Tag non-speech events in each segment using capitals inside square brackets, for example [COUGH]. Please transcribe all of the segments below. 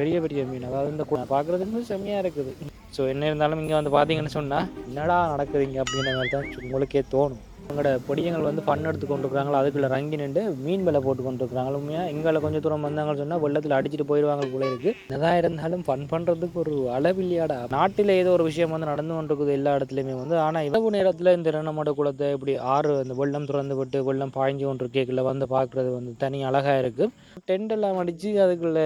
பெரிய பெரிய மீன். அதாவது இந்த பார்க்குறதுக்கு செம்மையாக இருக்குது. ஸோ என்ன இருந்தாலும் இங்கே வந்து பார்த்தீங்கன்னு சொன்னால் என்னடா நடக்குது இங்கே அப்படிங்கிற மாதிரி தான் உங்களுக்கே தோணும். உங்களோட பொடியங்கள் வந்து பண்ண எடுத்து கொண்டு இருக்கிறாங்களோ அதுக்குள்ள ரங்கி நின்று மீன் விலை போட்டு கொண்டு இருக்கிறாங்க உண்மையாக எங்களை கொஞ்சம் தூரம் வந்தாங்கன்னு சொன்னால் வெள்ளத்தில் அடிச்சுட்டு போயிடுவாங்க போல இருக்குது என்னதான் இருந்தாலும் ஃபன் பண்ணுறதுக்கு ஒரு அளவில்லையாடா. நாட்டில் ஏதோ ஒரு விஷயம் வந்து நடந்து கொண்டிருக்குது எல்லா இடத்துலையுமே வந்து. ஆனால் இரவு நேரத்தில் இந்த ரெண்டமோட குளத்தை இப்படி ஆறு அந்த வெள்ளம் திறந்து விட்டு வெள்ளம் பாய்ஞ்சு கொண்டு கேக்கில் வந்து பார்க்குறது வந்து தனி அழகாக இருக்குது டென்ட் எல்லாம் அடித்து அதுக்குள்ள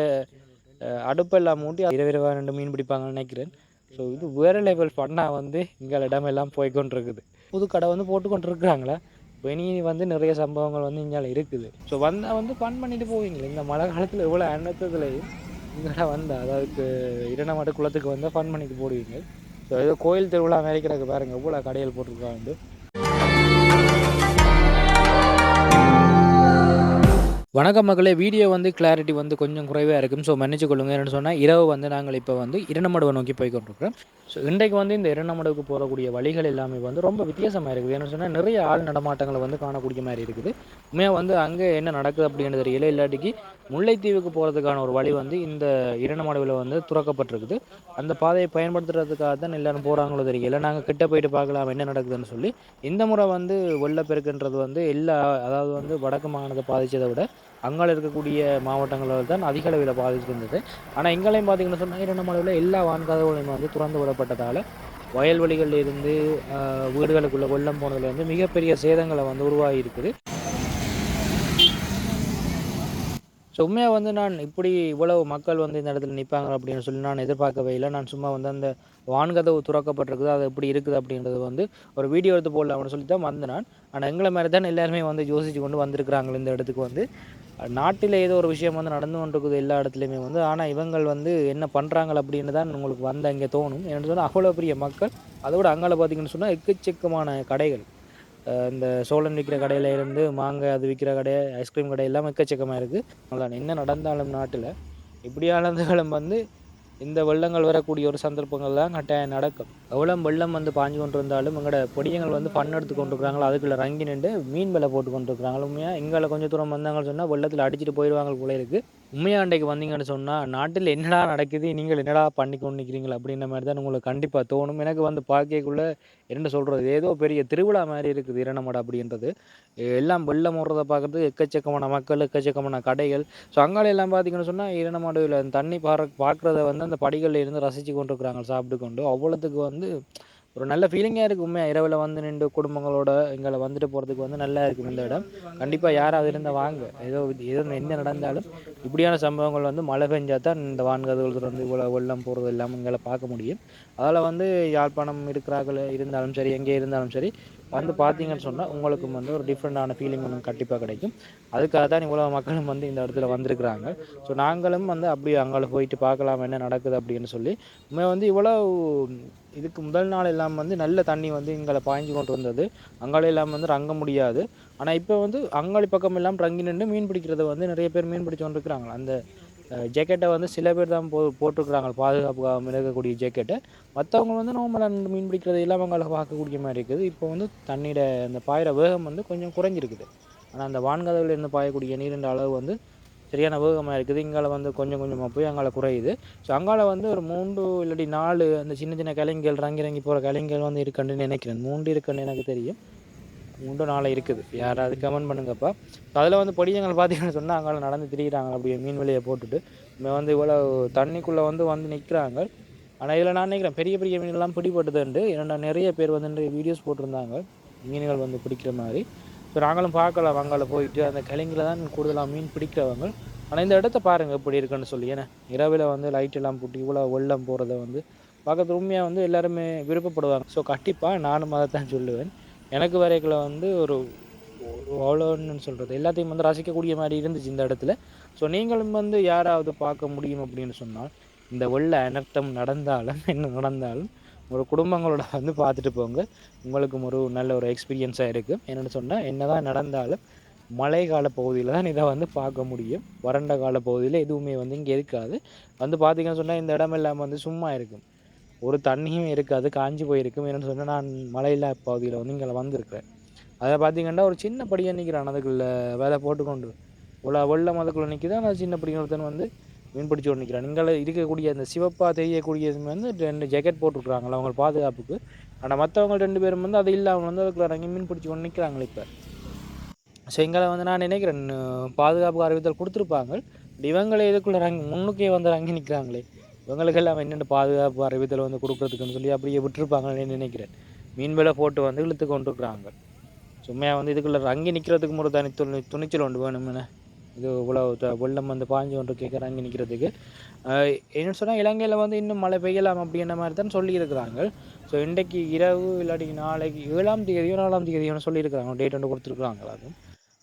அடுப்பெல்லாம் மூட்டி இரவிரவாக ரெண்டு மீன் பிடிப்பாங்கன்னு நினைக்கிறேன். ஸோ இது வேறு லெவல் ஃபன்னாக வந்து இங்கே இடமெல்லாம் போய் கொண்டிருக்குது. புது கடை வந்து போட்டு கொண்டு இனி வந்து நிறைய சம்பவங்கள் வந்து இங்கே இருக்குது. ஸோ வந்தால் வந்து ஃபன் பண்ணிட்டு போவீங்களே இந்த மழை காலத்தில் இவ்வளோ அன்னத்துலேயும் இங்கே வந்தால் அதாவது இரண்டாமட்டு குளத்துக்கு வந்தால் ஃபன் பண்ணிட்டு போடுவீங்க. ஸோ ஏதோ கோயில் திருவிழா அமெரிக்கிறதுக்கு பாருங்க எவ்வளோ கடைகள் போட்டிருக்காங்க. வணக்கம் மக்களே வீடியோ வந்து கிளாரிட்டி வந்து கொஞ்சம் குறைவாக இருக்கும். ஸோ மன்னிச்சு கொள்ளுங்க. என்னன்னு சொன்னால் இரவு வந்து நாங்கள் இப்போ வந்து இரண்டமடுவை நோக்கி போய் கொண்டிருக்கிறோம் ஸோ இன்றைக்கு வந்து இந்த இரண்டமடுவுக்கு போகக்கூடிய வழிகள் எல்லாமே வந்து ரொம்ப வித்தியாசமாக இருக்குது. ஏன்னு சொன்னால் நிறைய ஆள் நடமாட்டங்களை வந்து காணக்கூடிய மாதிரி இருக்குது. உண்மையாக வந்து அங்கே என்ன நடக்குது அப்படின்றது தெரியல. இல்லாட்டிக்கு முல்லைத்தீவுக்கு போகிறதுக்கான ஒரு வழி வந்து இந்த இரண்டமடுவில் வந்து துறக்கப்பட்டிருக்குது. அந்த பாதையை பயன்படுத்துறதுக்காக தான் எல்லாரும் போகிறாங்களோ தெரியல. நாங்கள் கிட்ட போயிட்டு பார்க்கலாம் என்ன நடக்குதுன்னு சொல்லி இந்த முறை வந்து வெள்ளப்பெருக்குன்றது வந்து எல்லா அதாவது வந்து வடக்கு மாகாணத்தை பாதித்ததை விட அங்கால இருக்கக்கூடிய மாவட்டங்களில் தான் அதிக அளவில் பாதிச்சிருந்தது. ஆனால் எங்களையும் பார்த்தீங்கன்னு சொன்னால் இரண்டமலையில் எல்லா வான்கதவுகளையும் வந்து திறந்து விடப்பட்டதால் வயல்வெளிகளில் இருந்து வீடுகளுக்குள்ளே கொல்லம் வெள்ளம் போனதுலேருந்து மிகப்பெரிய சேதங்களை வந்து உருவாகி இருக்குது ஸோ உண்மையாக வந்து நான் இப்படி இவ்வளவு மக்கள் வந்து இந்த இடத்துல நிற்பாங்க அப்படின்னு சொல்லி நான் எதிர்பார்க்கவே இல்லை. நான் சும்மா வந்து அந்த வான்கதவு துறக்கப்பட்டிருக்குது அது எப்படி இருக்குது அப்படின்றது வந்து ஒரு வீடியோ எடுத்து போடலாம் அப்படின்னு சொல்லி தான் வந்தேன் நான். ஆனால் எங்களை மாதிரி தான் எல்லாருமே வந்து யோசிச்சு கொண்டு வந்திருக்கிறாங்களே இந்த இடத்துக்கு வந்து. நாட்டில் ஏதோ ஒரு விஷயம் வந்து நடந்து கொண்டிருக்குது எல்லா இடத்துலையுமே வந்து. ஆனால் இவங்கள் வந்து என்ன பண்ணுறாங்க அப்படின்னு தான் உங்களுக்கு வந்த இங்கே தோணும். ஏன்னு சொன்னால் அவ்வளோ பெரிய மக்கள் அதோட அங்கால பார்த்தீங்கன்னு சொன்னால் எக்கச்சக்கமான கடைகள். இந்த சோளன் விற்கிற கடையில் இருந்து மாங்காய் அது விற்கிற கடை ஐஸ்கிரீம் கடை எல்லாம் எக்கச்சக்கமாக இருக்குது அதான் என்ன நடந்தாலும் நாட்டில் இப்படியானதுகளும் வந்து இந்த வெள்ளங்கள் வரக்கூடிய ஒரு சந்தர்ப்பங்கள் தான் கட்டாயம் நடக்கும். எவ்வளோ வெள்ளம் வந்து பாஞ்சு கொண்டு இருந்தாலும் எங்களோட பொடியங்கள் வந்து பண்ண எடுத்து கொண்டு அதுக்குள்ளே அதுக்குள்ள ரங்கி நின்று மீன் வலை போட்டு கொண்டிருக்காங்களோ உண்மையாக எங்களை கொஞ்சம் தூரம் வந்தாங்கன்னு சொன்னால் வெள்ளத்தில் அடிச்சுட்டு போயிடுவாங்க போல இருக்குது உண்மையாண்டைக்கு வந்தீங்கன்னு சொன்னால் நாட்டில் என்னடா நடக்குது? நீங்கள் என்னடா பண்ணிக்கொண்டு நிற்கிறீங்களா அப்படின்ற மாதிரி தான் உங்களுக்கு கண்டிப்பாக தோணும். எனக்கு வந்து பார்க்கக்குள்ள என்ன சொல்கிறது ஏதோ பெரிய திருவிழா மாதிரி இருக்குது இரணமடை அப்படின்றது. எல்லாம் வெள்ளம் ஓடுறதை பார்க்குறது எக்கச்சக்கமான மக்கள் எக்கச்சக்கமான கடைகள். ஸோ அங்கால எல்லாம் பார்த்தீங்கன்னு சொன்னால் இரணமடையில் தண்ணி பார பார்க்குறத வந்து அந்த படிகளில் இருந்து ரசித்து கொண்டு இருக்கிறாங்க சாப்பிட்டு கொண்டு அவ்வளோத்துக்கு வந்து ஒரு நல்ல ஃபீலிங்காக இருக்குது உண்மையாக இரவில் வந்து நின்று குடும்பங்களோட எங்களை வந்துட்டு போகிறதுக்கு வந்து நல்லா இருக்கும் இந்த இடம். கண்டிப்பாக யாராவது இருந்தால் வாங்க. ஏதோ ஏதோ என்ன நடந்தாலும் இப்படியான சம்பவங்கள் வந்து மழை பெஞ்சா தான் இந்த வான்கதவுகள் வந்து இவ்வளோ வெள்ளம் போகிறது எல்லாம் எங்களை பார்க்க முடியும். அதில் வந்து யாழ்ப்பாணம் இருக்கிறார்கள் இருந்தாலும் சரி எங்கே இருந்தாலும் சரி வந்து பார்த்தீங்கன்னு சொன்னால் உங்களுக்கும் வந்து ஒரு டிஃப்ரெண்டான ஃபீலிங் ஒன்று கண்டிப்பாக கிடைக்கும். அதுக்காக தான் இவ்வளோ மக்களும் வந்து இந்த இடத்துல வந்திருக்கிறாங்க. ஸோ நாங்களும் வந்து அப்படி அங்கே போயிட்டு பார்க்கலாம் என்ன நடக்குது அப்படின்னு சொல்லி உண்மை வந்து இவ்வளோ இதுக்கு முதல் நாள் எல்லாம் வந்து நல்ல தண்ணி வந்து எங்களை பாய்ஞ்சு கொண்டு வந்தது. அங்காள எல்லாம் வந்து ரங்க முடியாது. ஆனால் இப்போ வந்து அங்காளி பக்கம் எல்லாம் ரங்கி நின்று மீன் பிடிக்கிறத வந்து நிறைய பேர் மீன் பிடிச்சு கொண்டு இருக்கிறாங்க அந்த ஜேக்கெட்டை வந்து சில பேர் தான் போ போட்டிருக்கிறாங்க. பாதுகாப்புக்காக இருக்கக்கூடிய ஜேக்கெட்டை மற்றவங்க வந்து நார்மலாக மீன் பிடிக்கிறது இல்லாமல் அவங்கள பார்க்கக்கூடிய மாதிரி இருக்குது. இப்போ வந்து தண்ணீர அந்த பாயிற வேகம் வந்து கொஞ்சம் குறைஞ்சிருக்குது. ஆனால் அந்த வான்கதவுல இருந்து பாயக்கூடிய நீரின் அளவு வந்து சரியான வேகமாக இருக்குது. இங்கால வந்து கொஞ்சம் கொஞ்சமாக போய் அங்கால குறையுது. ஸோ அங்கால வந்து ஒரு மூன்று இல்லாட்டி நாலு அந்த சின்ன சின்ன கிளைங்கள் இறங்கி இறங்கி போகிற கிளைங்கள் வந்து இருக்குன்னு நினைக்கிறேன். மூன்று இருக்குன்னு எனக்கு தெரியும். உண்டு நாளை இருக்குது. யாராவது கமெண்ட் பண்ணுங்கப்பா. அதில் வந்து பொடியங்கள் பார்த்தீங்கன்னு சொன்னால் அங்கே நடந்து திரிகிறாங்க அப்படியே மீன் வெளியை போட்டுட்டு. இவன் வந்து இவ்வளோ தண்ணிக்குள்ளே வந்து வந்து நிற்கிறாங்க ஆனால் இதில் நான் நினைக்கிறேன் பெரிய பெரிய மீன்கள்லாம் பிடிபட்டுதுண்டு ஏன்னா நிறைய பேர் வந்து வீடியோஸ் போட்டிருந்தாங்க. மீன்கள் வந்து பிடிக்கிற மாதிரி. ஸோ நாங்களும் பார்க்கலாம் அங்கால போயிட்டு அந்த கிளைங்கில் தான் கூடுதலாக மீன் பிடிக்கிறவங்க. ஆனால் இந்த இடத்த பாருங்கள் எப்படி இருக்குன்னு சொல்லி. ஏன்னா இரவில் வந்து லைட் எல்லாம் போட்டு இவ்வளோ வெள்ளம் போகிறத வந்து பார்க்கறது உண்மையாக வந்து எல்லாருமே விருப்பப்படுவாங்க. ஸோ கண்டிப்பாக நானும் அதை தான் சொல்லுவேன். எனக்கு வரைக்குள்ள வந்து ஒரு அவ்வளோன்னு சொல்கிறது எல்லாத்தையும் வந்து ரசிக்கக்கூடிய மாதிரி இருந்துச்சு இந்த இடத்துல. ஸோ நீங்களும் வந்து யாராவது பார்க்க முடியும் அப்படின்னு சொன்னால் இந்த உள்ள அனர்த்தம் நடந்தாலும் [LAUGHS] என்ன நடந்தாலும் ஒரு குடும்பங்களோட வந்து பார்த்துட்டு போங்க. உங்களுக்கும் ஒரு நல்ல ஒரு எக்ஸ்பீரியன்ஸாக இருக்கும் என்னென்னு சொன்னால் என்னதான் நடந்தாலும் மழை கால பகுதியில் தான் இதை வந்து பார்க்க முடியும். வறண்ட கால பகுதியில் எதுவுமே வந்து இங்கே இருக்காது. வந்து பார்த்தீங்கன்னு சொன்னால் இந்த இடம் இல்லாமல் வந்து சும்மா இருக்கும். ஒரு தண்ணியும் இருக்காது காஞ்சி போயிருக்கும். என்னென்னு சொன்னால் நான் மலையில்லா பகுதியில் வந்து இங்கே வந்திருக்கிறேன். அதை பார்த்தீங்கன்னா ஒரு சின்ன படியாக நிற்கிறான் அதுக்குள்ளே வேலை போட்டுக்கொண்டு உள்ள வெள்ளம் அதுக்குள்ளே நிற்கிது ஆனால் சின்ன படிங்க ஒருத்தன் வந்து மீன் பிடிச்சி கொண்டு நிற்கிறான் இங்கே இருக்கக்கூடிய அந்த சிவப்பாக தெரியக்கூடிய வந்து ரெண்டு ஜெக்கெட் போட்டுருக்குறாங்களா அவங்க பாதுகாப்புக்கு. ஆனால் மற்றவங்க ரெண்டு பேரும் வந்து அது இல்லாமல் வந்து அதுக்குள்ளே இறங்கி மீன் பிடிச்சி கொண்டு நிற்கிறாங்களே இப்போ. ஸோ எங்களை வந்து நான் நினைக்கிறேன் பாதுகாப்பு அறிவித்தல் கொடுத்துருப்பாங்க. இவங்களே இதுக்குள்ளே இறங்கி முன்னுக்கே வந்து இறங்கி நிற்கிறாங்களே இவங்களுக்கெல்லாம் என்னென்ன பாதுகாப்பு அறிவித்தல் வந்து கொடுக்குறதுக்குன்னு சொல்லி அப்படியே விட்டுருப்பாங்கன்னு நினைக்கிறேன். மீன் விலை போட்டு வந்து இழுத்து கொண்டுருக்குறாங்க. சும்மையாக வந்து இதுக்குள்ளே அங்கே நிற்கிறதுக்கு முறை தனி துணி துணிச்சல் ஒன்று வேணும்னு இது இவ்வளோ வெள்ளம் வந்து பாஞ்சு ஒன்று கேட்குற அங்கே நிற்கிறதுக்கு என்ன சொன்னால் இலங்கையில் வந்து இன்னும் மழை பெய்யலாம் அப்படின்ற மாதிரி தான் சொல்லியிருக்கிறாங்க ஸோ இன்றைக்கு இரவு இல்லாட்டி நாளைக்கு ஏழாம் தேதியோ நாலாம் தேதியோன்னு சொல்லியிருக்கிறாங்க. டேட் ஒன்று கொடுத்துருக்குறாங்க அது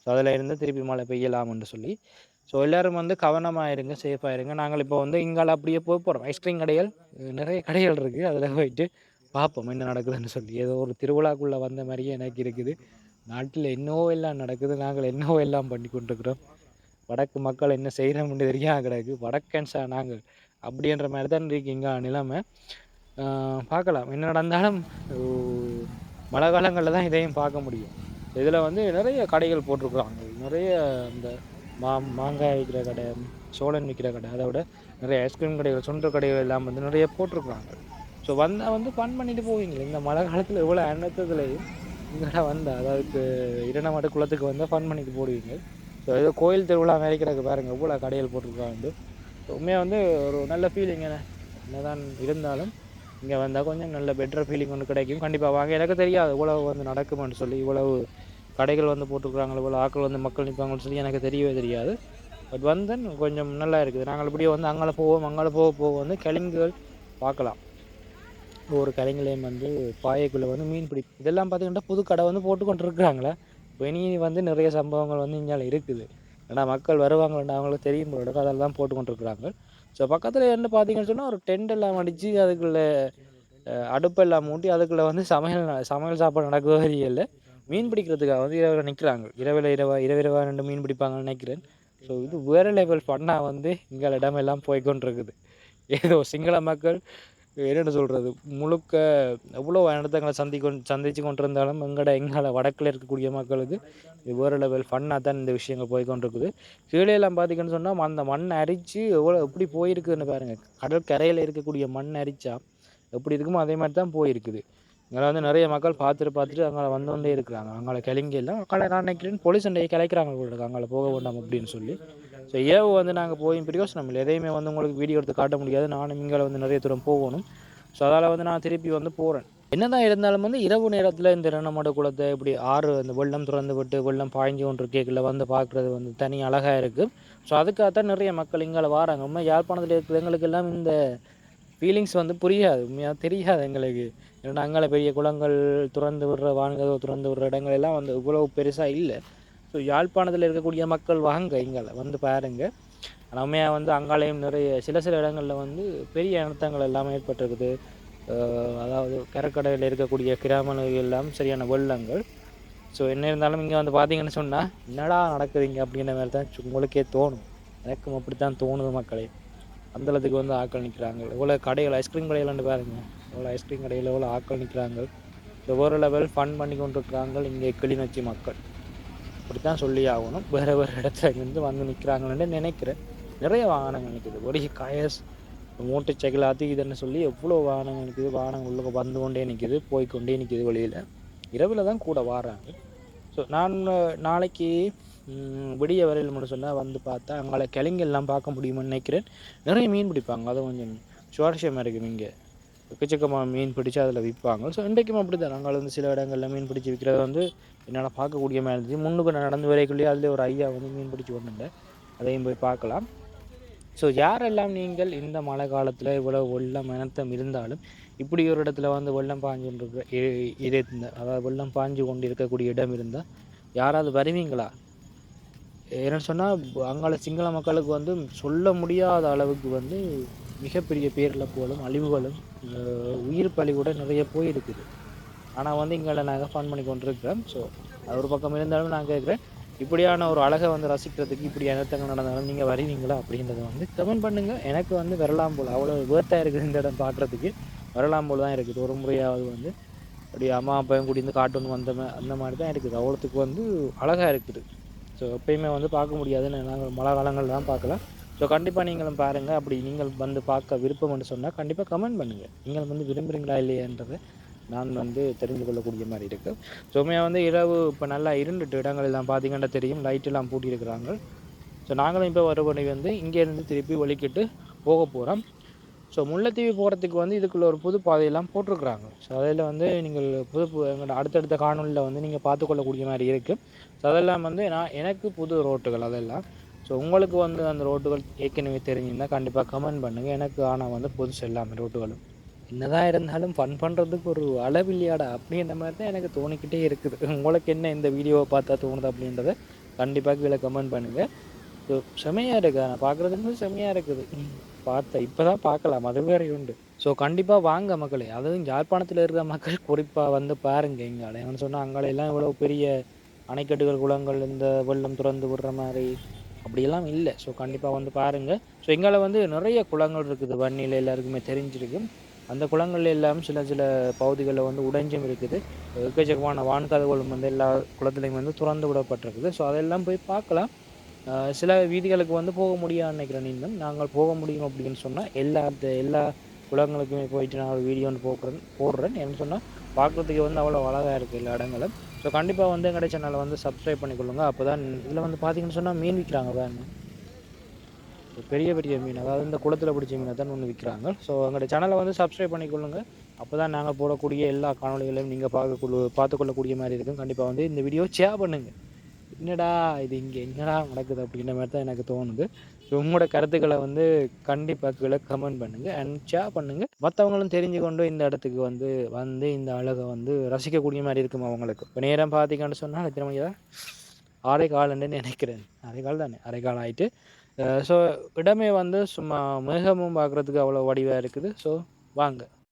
ஸோ அதில் இருந்து திருப்பி மழை பெய்யலாம்னு சொல்லி. ஸோ எல்லோரும் வந்து கவனமாக இருங்க சேஃபாக இருங்க நாங்கள் இப்போ வந்து இங்கால அப்படியே போக போகிறோம் ஐஸ்கிரீம் கடைகள் நிறைய கடைகள் இருக்குது அதில் போயிட்டு பார்ப்போம் என்ன நடக்குதுன்னு சொல்லி. ஏதோ ஒரு திருவிழாக்குள்ளே வந்த மாதிரியே எனக்கு இருக்குது. நாட்டில் என்னவோ எல்லாம் நடக்குது. நாங்கள் என்னவோ எல்லாம் பண்ணி கொண்டிருக்கிறோம். வடக்கு மக்கள் என்ன செய்கிறோம்னு தெரியாமல் கிடக்கு. வடக்கன்ஸா நாங்கள் அப்படின்ற மாதிரி தான் இருக்கீங்க இங்கே நிலைமை. பார்க்கலாம். என்ன நடந்தாலும் மழை காலங்களில் தான் இதையும் பார்க்க முடியும். இதில் வந்து நிறைய கடைகள் போட்டிருக்குறாங்க. நிறைய இந்த மா மாங்காய் விற்கிற கடை சோழன் விற்கிற கடை அதை விட நிறைய ஐஸ்கிரீம் கடைகள் சுண்டல் கடைகள் எல்லாம் வந்து நிறைய போட்டிருக்காங்க ஸோ வந்தால் வந்து ஃபன் பண்ணிட்டு போவீங்க இந்த மழை காலத்தில் இவ்வளோ அன்னத்துலேயும் இங்கே வந்தால் அதாவது இரண்டாம் குளத்துக்கு வந்தால் ஃபன் பண்ணிட்டு போடுவீங்க. ஸோ ஏதோ கோயில் திருவிழா மாதிரி பாருங்கள் எவ்வளோ கடைகள் போட்டிருக்காங்க உண்மையாக வந்து ஒரு நல்ல ஃபீலிங் என்ன தான் இருந்தாலும் இங்கே வந்தால் கொஞ்சம் நல்ல பெட்டர் ஃபீலிங் ஒன்று கிடைக்கும். கண்டிப்பாக வாங்க எனக்கு தெரியாது இவ்வளவு வந்து நடக்குமென்னு சொல்லி இவ்வளவு கடைகள் வந்து போட்டிருக்குறாங்க போல் ஆக்கள் வந்து மக்கள் நிற்பாங்கன்னு சொல்லி எனக்கு தெரியவே தெரியாது. பட் வந்து கொஞ்சம் நல்லா இருக்குது. நாங்கள் இப்படியே வந்து அங்கே போவோம் அங்கே போக போக வந்து கிழங்குகள் பார்க்கலாம். ஒவ்வொரு கலைங்களையும் வந்து பாயக்குள்ளே வந்து மீன் பிடி இதெல்லாம் பார்த்திங்கன்னா புது கடை வந்து போட்டு கொண்டு இனி வந்து நிறைய சம்பவங்கள் வந்து இங்கே இருக்குது. ஏன்னா மக்கள் வருவாங்க அவங்களுக்கு தெரியும் போல அதில் தான் போட்டு கொண்டிருக்கிறாங்க ஸோ பக்கத்தில் என்ன பார்த்தீங்கன்னு சொன்னால் ஒரு டென்ட் எல்லாம் அடித்து அதுக்குள்ளே அடுப்பெல்லாம் மூட்டி அதுக்குள்ளே வந்து சமையல் சமையல் சாப்பாடு நடக்கவே இல்லை மீன் பிடிக்கிறதுக்காக வந்து இரவில் நிற்கிறாங்க இரவில் இரவா இரவிரவா இரவா ரெண்டு மீன் பிடிப்பாங்கன்னு நினைக்கிறேன். ஸோ இது வேறு லெவல் பண்ணால் வந்து இங்கே இடமெல்லாம் போய்கொண்டிருக்குது. ஏதோ சிங்கள மக்கள் என்னென்னு சொல்கிறது முழுக்க எவ்வளோ இடத்தங்களை சந்தி கொண்டு சந்தித்து கொண்டிருந்தாலும் எங்கட எங்களை வடக்கில் இருக்கக்கூடிய மக்களுக்கு இது. வேறு லெவல் ஃபன்னாக தான் இந்த விஷயங்கள் போய் கொண்டிருக்குது கீழே எல்லாம் பார்த்திங்கன்னு சொன்னால் அந்த மண் அரித்து எவ்வளோ எப்படி போயிருக்குதுன்னு பாருங்கள் கடல் கரையில் இருக்கக்கூடிய மண் அரிச்சா எப்படி இருக்குமோ அதே மாதிரி தான் போயிருக்குது. இங்கே வந்து நிறைய மக்கள் பார்த்துட்டு பார்த்துட்டு அங்கே வந்து கொண்டே இருக்கிறாங்க. அங்கே கிளங்கியெல்லாம் அக்கால நான் நினைக்கிறேன் போலீஸ் சண்டையை கிளைக்கிறாங்க கூட இருக்காங்க அங்கே போக வேண்டாம் அப்படின்னு சொல்லி. ஸோ இரவு வந்து நாங்கள் போய் பிரயோசனம் இல்லை எதையுமே வந்து உங்களுக்கு வீடியோ எடுத்து காட்ட முடியாது. நானும் இங்கே வந்து நிறைய தூரம் போகணும். ஸோ அதால் வந்து நான் திருப்பி வந்து போகிறேன் என்னதான் இருந்தாலும் வந்து இரவு நேரத்தில் இந்த ரெண்ணமட குளத்தை இப்படி ஆறு அந்த வெள்ளம் திறந்து விட்டு வெள்ளம் பாய்ஞ்சு ஒன்று கேட்கல வந்து பார்க்குறது வந்து தனி அழகாக இருக்குது ஸோ அதுக்காகத்தான் நிறைய மக்கள் இங்கே வராங்க. உண்மை யாழ்ப்பாணத்தில் இருக்கிறவங்களுக்கு எங்களுக்கெல்லாம் இந்த ஃபீலிங்ஸ் வந்து புரியாது. உண்மையாக தெரியாது எங்களுக்கு. ஏன்னா அங்கே பெரிய குளங்கள் திறந்து விடுற வான்கதவு திறந்து விடுற இடங்கள் எல்லாம் வந்து இவ்வளோ பெருசாக இல்லை. ஸோ யாழ்ப்பாணத்தில் இருக்கக்கூடிய மக்கள் வாங்க இங்கே வந்து பாருங்கள் நம்மையாக வந்து அங்காலையும் நிறைய சில சில இடங்களில் வந்து பெரிய அனர்த்தங்கள் எல்லாமே ஏற்பட்டிருக்குது. அதாவது கரக்கடையில் இருக்கக்கூடிய கிராமங்கள் எல்லாம் சரியான வெள்ளங்கள். ஸோ என்ன இருந்தாலும் இங்கே வந்து பார்த்தீங்கன்னு சொன்னால் என்னடா நடக்குது இங்கே அப்படிங்கிற மாதிரி தான் உங்களுக்கே தோணும். எனக்கும் அப்படி தான் தோணுது மக்களே. அந்தளத்துக்கு வந்து ஆக்கள் நிற்கிறாங்க இவ்வளோ கடைகள் ஐஸ்கிரீம் கடைகள்னு பாருங்கள் எவ்வளோ ஐஸ்கிரீம் கடையில் எவ்வளோ ஆக்கள் நிற்கிறாங்க ஒவ்வொரு லெவல் ஃபன் பண்ணி கொண்டிருக்கிறாங்க. இங்கே கிளிநொச்சி மக்கள். அப்படி தான் சொல்லி ஆகணும். வேறு வேறு இடத்துல இருந்து வந்து நிற்கிறாங்கன்னு நினைக்கிறேன். நிறைய வாகனங்கள் நிற்கிது ஒரு கயஸ் மூட்டை சைக்கிள் அது இதுன்னு சொல்லி எவ்வளோ வாகனங்கள் நிற்கிது வாகனங்கள் உள்ள வந்து கொண்டே நிற்கிது போய்கொண்டே நிற்கிது வழியில் இரவில் தான் கூட வாராங்க. ஸோ நான் நாளைக்கு விடிய வரையில் மட்டும் சொன்னால் வந்து பார்த்தா அங்கே கிளைங்கெல்லாம் பார்க்க முடியுமான்னு நினைக்கிறேன். நிறைய மீன் பிடிப்பாங்க. அதை கொஞ்சம் சுவாரஸ்யமாக இருக்குது இங்கே. எக்கச்சக்கமாக மீன் பிடிச்சி அதில் விற்பாங்க ஸோ இன்றைக்கும் அப்படி தான் நாங்கள் வந்து சில இடங்களில் மீன் பிடிச்சி விற்கிறது வந்து என்னால் பார்க்கக்கூடிய மாதிரி இருந்துச்சு. முன்னுக்கு நான் நடந்து வரைக்குள்ளேயே அதில் ஒரு ஐயா வந்து மீன் பிடிச்சி கொண்டு அதையும் போய் பார்க்கலாம். ஸோ யாரெல்லாம் நீங்கள் இந்த மழை காலத்தில் இவ்வளோ வெள்ளம் இனத்தம் இருந்தாலும் இப்படி ஒரு இடத்துல வந்து வெள்ளம் பாஞ்சு கொண்டு இருந்த அதாவது வெள்ளம் பாஞ்சு கொண்டு இருக்கக்கூடிய இடம் இருந்தால் யாராவது வருவீங்களா? ஏன்னு சொன்னால் அங்கால சிங்கள மக்களுக்கு வந்து சொல்ல முடியாத அளவுக்கு வந்து மிகப்பெரிய பேரிழப்புகளும் அழிவுகளும் உயிர் பலி கூட நிறைய போயிருக்குது. ஆனால் வந்து இங்கே நாங்கள் ஃபன் பண்ணி கொண்டிருக்கிறோம். ஸோ அது ஒரு பக்கம் இருந்தாலும் நான் கேட்குறேன். இப்படியான ஒரு அழகை வந்து ரசிக்கிறதுக்கு இப்படி அனர்த்தங்கள் நடந்தாலும் நீங்கள் வருவீங்களா அப்படின்றத வந்து கமெண்ட் பண்ணுங்கள் எனக்கு வந்து வரலாம் போல். அவ்வளோ வேர்த்தாக இருக்குது இந்த இடம் பார்க்குறதுக்கு. வரலாம் போல் தான் இருக்குது. ஒரு முறையாவது வந்து அப்படி அம்மா அப்பாவும் கூட்டிருந்து காட்டணும் வந்த அந்த மாதிரி தான் இருக்குது. அவ்வளோத்துக்கு வந்து அழகாக இருக்குது. ஸோ எப்பயுமே வந்து பார்க்க முடியாதுன்னு நாங்கள் மழை காலங்கள் தான் பார்க்கலாம். ஸோ கண்டிப்பாக நீங்களும் பாருங்கள் அப்படி நீங்கள் வந்து பார்க்க விருப்பம்னு சொன்னால் கண்டிப்பாக கமெண்ட் பண்ணுங்கள் நீங்கள் வந்து விரும்புகிறீங்களா இல்லையான்றதை நான் வந்து தெரிந்து கொள்ளக்கூடிய மாதிரி இருக்குது சுமையாக வந்து இரவு இப்போ நல்லா இருண்டுட்டு இடங்கள் எல்லாம் பார்த்தீங்கன்னா தெரியும். லைட்டெல்லாம் பூட்டியிருக்கிறாங்க. ஸோ நாங்களும் இப்போ வருவனை வந்து இங்கேருந்து திருப்பி ஒழிக்கிட்டு போக போகிறோம் ஸோ முல்லைத்தீவு போகிறதுக்கு வந்து இதுக்குள்ளே ஒரு புது பாதையெல்லாம் போட்டிருக்கிறாங்க. ஸோ அதில் வந்து நீங்கள் புது எங்களோட அடுத்தடுத்த காணொலியில் வந்து நீங்கள் பார்த்துக்கொள்ளக்கூடிய மாதிரி இருக்குது ஸோ அதெல்லாம் வந்து நான் எனக்கு புது ரோட்டுகள் அதெல்லாம். ஸோ உங்களுக்கு வந்து அந்த ரோட்டுகள் ஏற்கனவே தெரிஞ்சிருந்தால் கண்டிப்பாக கமெண்ட் பண்ணுங்கள் எனக்கு ஆனால் வந்து புதுசு எல்லாமே ரோட்டுகளும். என்னதான் இருந்தாலும் ஃபன் பண்ணுறதுக்கு ஒரு அளவு இல்லையாடா? அப்படின்ற மாதிரி தான் எனக்கு தோணிக்கிட்டே இருக்குது. உங்களுக்கு என்ன இந்த வீடியோவை பார்த்தா தோணுது அப்படின்றத கண்டிப்பாக கீழே கமெண்ட் பண்ணுங்கள் ஸோ செமையாக இருக்குது நான் பார்க்குறதுக்கு செமையாக இருக்குது. பார்த்தேன் இப்போ தான் பார்க்கலாம். அது வேற உண்டு. ஸோ கண்டிப்பாக வாங்க மக்களே. அதுவும் யாழ்ப்பாணத்தில் இருக்கிற மக்கள் குறிப்பாக வந்து பாருங்கள் இங்கால ஏன்னு சொன்னால் அங்காலையெல்லாம் இவ்வளோ பெரிய அணைக்கட்டுகள் குளங்கள் இந்த வெள்ளம் திறந்து விடுற மாதிரி அப்படியெல்லாம் இல்லை. ஸோ கண்டிப்பாக வந்து பாருங்கள் ஸோ எங்களை வந்து நிறைய குளங்கள் இருக்குது. வன்னியில் எல்லாருக்குமே தெரிஞ்சிருக்கு அந்த குளங்கள் எல்லாம் சில சில பகுதிகளில் வந்து உடைஞ்சும் இருக்குது. எக்கச்சக்கமான வான்கதவுகளும் வந்து எல்லா குளத்துலையும் வந்து திறந்து விடப்பட்டிருக்குது. ஸோ அதெல்லாம் போய் பார்க்கலாம். சில வீதிகளுக்கு வந்து போக முடியாது நினைக்கிறேன் நீங்கள் நாங்கள் போக முடியும் அப்படின்னு சொன்னால் எல்லா எல்லா குளங்களுக்குமே போயிட்டு நான் ஒரு வீடியோன்னு போக்குறேன் போடுறேன். என்ன சொன்னால் பார்க்குறதுக்கு வந்து அவ்வளோ அழகாக இருக்குது எல்லா இடங்களும். ஸோ கண்டிப்பாக வந்து எங்கடைய சேனலை வந்து சப்ஸ்கிரைப் பண்ணிக்கொள்ளுங்க. அப்போ தான் இதில் வந்து பார்த்தீங்கன்னு சொன்னால் மீன் விற்கிறாங்க வேறு பெரிய பெரிய மீன். அதாவது இந்த குளத்தில் பிடிச்ச மீனை தான் ஒன்று விற்கிறாங்க ஸோ எங்களுடைய சேனலை வந்து சப்ஸ்கிரைப் பண்ணிக்கொள்ளுங்க. அப்போ தான் நாங்கள் போடக்கூடிய எல்லா காணொலிகளையும் நீங்கள் பார்க்கக்கூடிய பார்த்துக்கொள்ளக்கூடிய மாதிரி இருக்கும். கண்டிப்பாக வந்து இந்த வீடியோ ஷேர் பண்ணுங்கள் என்னடா இது இங்கே என்னடா நடக்குது அப்படின்ற மாதிரி தான் எனக்கு தோணுது. ஸோ உங்களோட கருத்துக்களை வந்து கண்டிப்பாக கீழே கமெண்ட் பண்ணுங்கள் அண்ட் ஷேர் பண்ணுங்கள் மற்றவங்களும் தெரிஞ்சு கொண்டு இந்த இடத்துக்கு வந்து வந்து இந்த அழகை வந்து ரசிக்கக்கூடிய மாதிரி இருக்கும் அவங்களுக்கு. இப்போ நேரம் பார்த்தீங்கன்னு சொன்னால் எத்தனை மணி தான்? அரை காலன்னு நினைக்கிறேன். அரை கால் தானே? அரை கால் ஆகிட்டு ஸோ இடமே வந்து சும்மா மேகமும் பார்க்குறதுக்கு அவ்வளோ வடிவாக இருக்குது. ஸோ வாங்க.